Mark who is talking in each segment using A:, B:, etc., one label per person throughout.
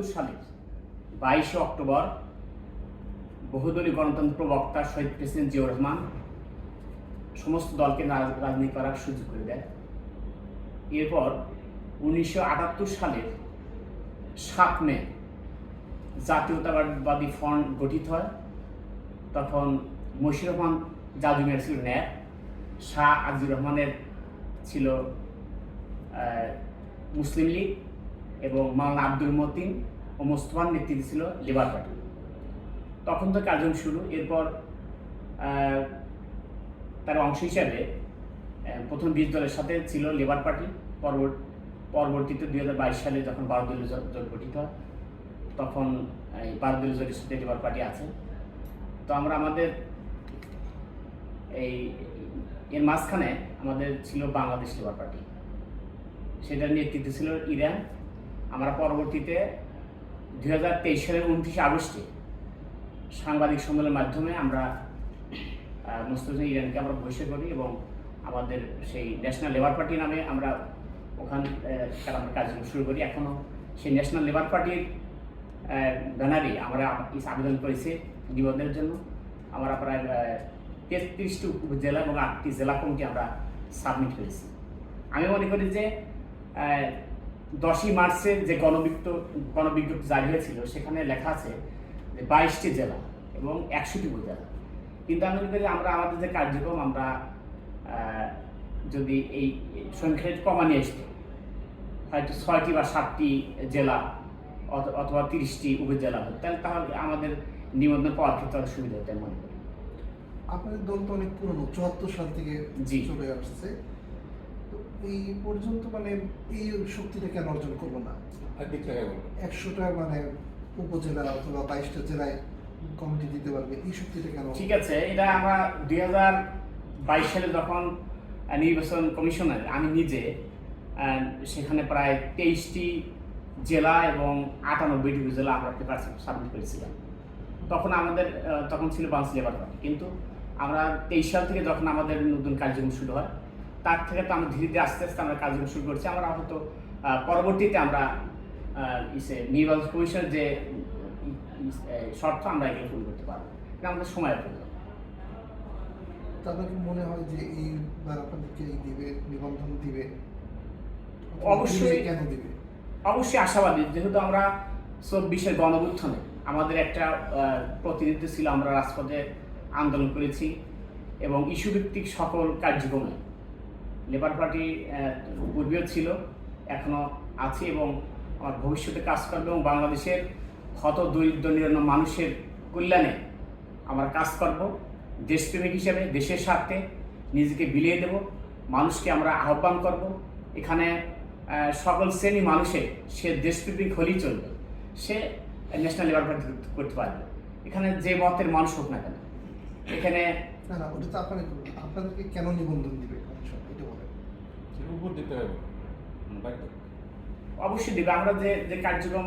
A: একাত্তর সালের বাইশে অক্টোবর, বহুদলীয় গণতন্ত্র প্রবক্তা শহীদ প্রেসিডেন্ট জিয়াউর রহমান সমস্ত দলকে রাজনীতি করার সুযোগ করে দেয় এরপর উনিশশো আটাত্তর সালের সাত মে জাতীয়তাবাদী ফ্রন্ট গঠিত হয়। তখন মশির রহমান জাদুমিয়া ছিল ন্যায়। শাহ আজিজুর রহমানের ছিল মুসলিম লীগ। এবং মাওলানা আব্দুল মতিন ও মোস্তফার নেতৃত্বে ছিল লেবার পার্টি। তখন তো কার্যক্রম শুরু। এরপর তার অংশ হিসাবে প্রথম বিশ দলের সাথে ছিল লেবার পার্টি। পরবর্তীতে দুই হাজার বাইশ সালে যখন বারো দলীয় জোট গঠিত হয়, তখন এই বারো দলীয় জোটের সাথে লেবার পার্টি আছে। তো আমরা আমাদের এই, এর মাঝখানে আমাদের ছিল বাংলাদেশ লেবার পার্টি। সেটার নেতৃত্বে ছিল ইরান। আমরা পরবর্তীতে দুই হাজার তেইশ সালের উনত্রিশে আগস্টে সাংবাদিক সম্মেলনের মাধ্যমে আমরা আহ, ইরানকে আমরা বহিষ্কার করি এবং আমাদের সেই ন্যাশনাল লেবার পার্টি নামে আমরা ওখান থেকে আমরা কার্যক্রম শুরু করি। এখনও সেই ন্যাশনাল লেবার পার্টির ব্যানারে আমরা আবেদন করেছি নিবন্ধনের জন্য। আমরা প্রায় তেত্রিশটি উপজেলা এবং আটটি জেলা কমিটি আমরা সাবমিট করেছি। আমি মনে করি যে দশই মার্চের যে গণবিজ্ঞ গণবিজ্ঞপ্তি জারি হয়েছিল সেখানে লেখা আছে যে বাইশটি জেলা এবং একশোটি উপজেলা। কিন্তু আমি করি আমরা আমাদের যে কার্যক্রম আমরা যদি এই সংখ্যাটা একটু কমা নিয়ে আসতো হয়তো ছয়টি বা সাতটি জেলা অথ- অথবা তিরিশটি উপজেলা হতো তাহলে তাহলে আমাদের নিবন্ধন পাওয়ার ক্ষেত্রে অনেক সুবিধা হতো মনে করি।
B: আপনাদের দল তো অনেক পুরনো চুয়াত্তর সাল থেকে
A: জি।
B: চলে আসছে। এই পর্যন্ত মানে এই শক্তিটা কেন অর্জন করল না? একশোটা মানে উপজেলা অথবা বাইশটা জেলায় কমিটি দিতে পারবে এই শক্তিটা কেন?
A: ঠিক আছে এটা আমরা দুই হাজার বাইশ সালে যখন নির্বাচন কমিশনার আমি নিজে সেখানে প্রায় তেইশটি জেলা এবং আটানব্বইটি উপজেলা আমরা পেপার সাবমিট করেছিলাম। তখন আমাদের তখন ছিল বাংলাদেশ লেবার পার্টি কিন্তু আমরা তেইশ সাল থেকে যখন আমাদের নতুন কার্যক্রম শুরু হয় তার থেকে তো আমরা ধীরে ধীরে আস্তে আস্তে আমরা কার্যক্রম শুরু করছি। আমরা হয়তো পরবর্তীতে আমরা ইসে নির্বাচন কমিশনের যে শর্ত আমরা এগুলো পূরণ করতে পারব। এটা আমাদের সময় প্রয়োজন
B: তাদের মনে হয় যে এইবার আপনাদেরকে এই দিবে নিবন্ধন দিবে?
A: অবশ্যই।
B: কেন দিবে?
A: অবশ্যই আশাবাদী যেহেতু আমরা চব্বিশের গণবুত্থানে আমাদের একটা প্রতিনিধিত্ব ছিল আমরা রাজপথে আন্দোলন করেছি এবং ইস্যুভিত্তিক সকল কার্যক্রমে লেবার পার্টি পূর্বেও ছিল, এখনও আছে এবং আমার ভবিষ্যতে কাজ করবে এবং বাংলাদেশের ক্ষত দরিদ্র নিরন্ন মানুষের কল্যাণে আমরা কাজ করব। দেশপ্রেমিক হিসেবে, দেশের স্বার্থে নিজেকে বিলিয়ে দেব, মানুষকে আমরা আহ্বান করব। এখানে সকল শ্রেণি মানুষের, সে দেশপ্রেমিক হলেই চলবে, সে ন্যাশনাল লেবার পার্টি করতে পারবে। এখানে যে মতের মানুষ হোক না কেন, এখানে
B: না না ওটা তো আপনাদের আপনাদেরকে কেন নিবন্ধন দিবে কমিশন এটা বলেন।
C: উপর দিতে হবে।
A: অবশ্যই দেবে। আমরা যে যে কার্যক্রম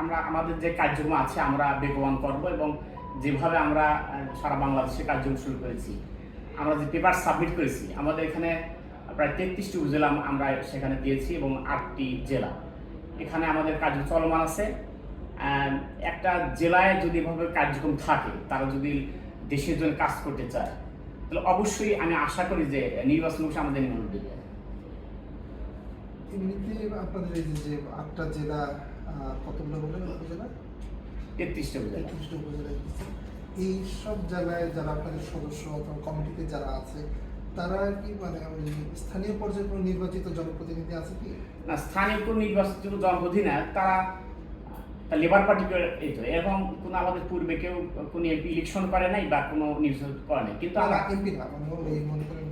A: আমরা আমাদের যে কার্যক্রম আছে আমরা বেগবান করব এবং যেভাবে আমরা সারা বাংলাদেশে কার্যক্রম শুরু করেছি আমরা যে পেপার সাবমিট করেছি আমাদের এখানে প্রায় তেত্রিশটি উপজেলা আমরা সেখানে দিয়েছি এবং আটটি জেলা। এখানে আমাদের কার্য চলমান আছে। একটা জেলায় যদি এভাবে কার্যক্রম থাকে তারা যদি দেশের জন্য কাজ করতে চায়। তাহলে অবশ্যই আমি আশা করি যে নির্বাচন কমিশন আমাদের নিবন্ধন দেবে।
B: এমনিতে আপনাদের এই যে- আটটা জেলা কতগুলো বলেন উপজেলা?
A: তেত্রিশটা উপজেলা।
B: একত্রিশটা উপজেলায় দিচ্ছে। এই সব জেলায় যারা আপনাদের সদস্য অথবা কমিটিতে যারা আছে তারা কি মানে স্থানীয় পর্যায়ে কোনো নির্বাচিত জনপ্রতিনিধি আছে কি?
A: না স্থানীয় কোনো নির্বাচিত জনপ্রতি না তারা লেবার পার্টি এই তো এবং কোনো আমাদের পূর্বে কেউ কোনো এমপি ইলেকশন করে নাই বা কোনো নিউজ করে নাই? কিন্তু আমরা
B: এমপি না মানে মনে করেন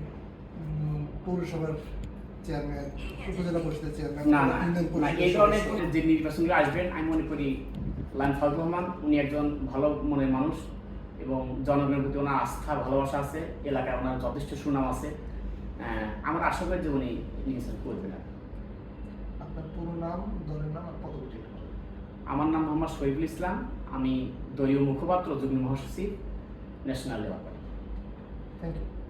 B: পৌরসভার চেয়ারম্যান উপজেলা পরিষদের চেয়ারম্যান
A: না না এই ধরনের
B: সদস্য।
A: যে নির্বাচনগুলো আসবেন আমি মনে করি লাইন রহমান উনি একজন ভালো মনের মানুষ এবং জনগণের প্রতি ওনার আস্থা ভালোবাসা আছে এলাকায় ওনার যথেষ্ট সুনাম আছে। আমরা আশা করি যে উনি নির্বাচন করবেন।
B: আপনার পুরো নাম দলের নাম আর পদবীটি একটু বলেন।
A: আমার নাম মোহাম্মদ শহীদুল ইসলাম, আমি দলীয় মুখপাত্র, যুগ্ম মহাসচিব national labour party
B: thank you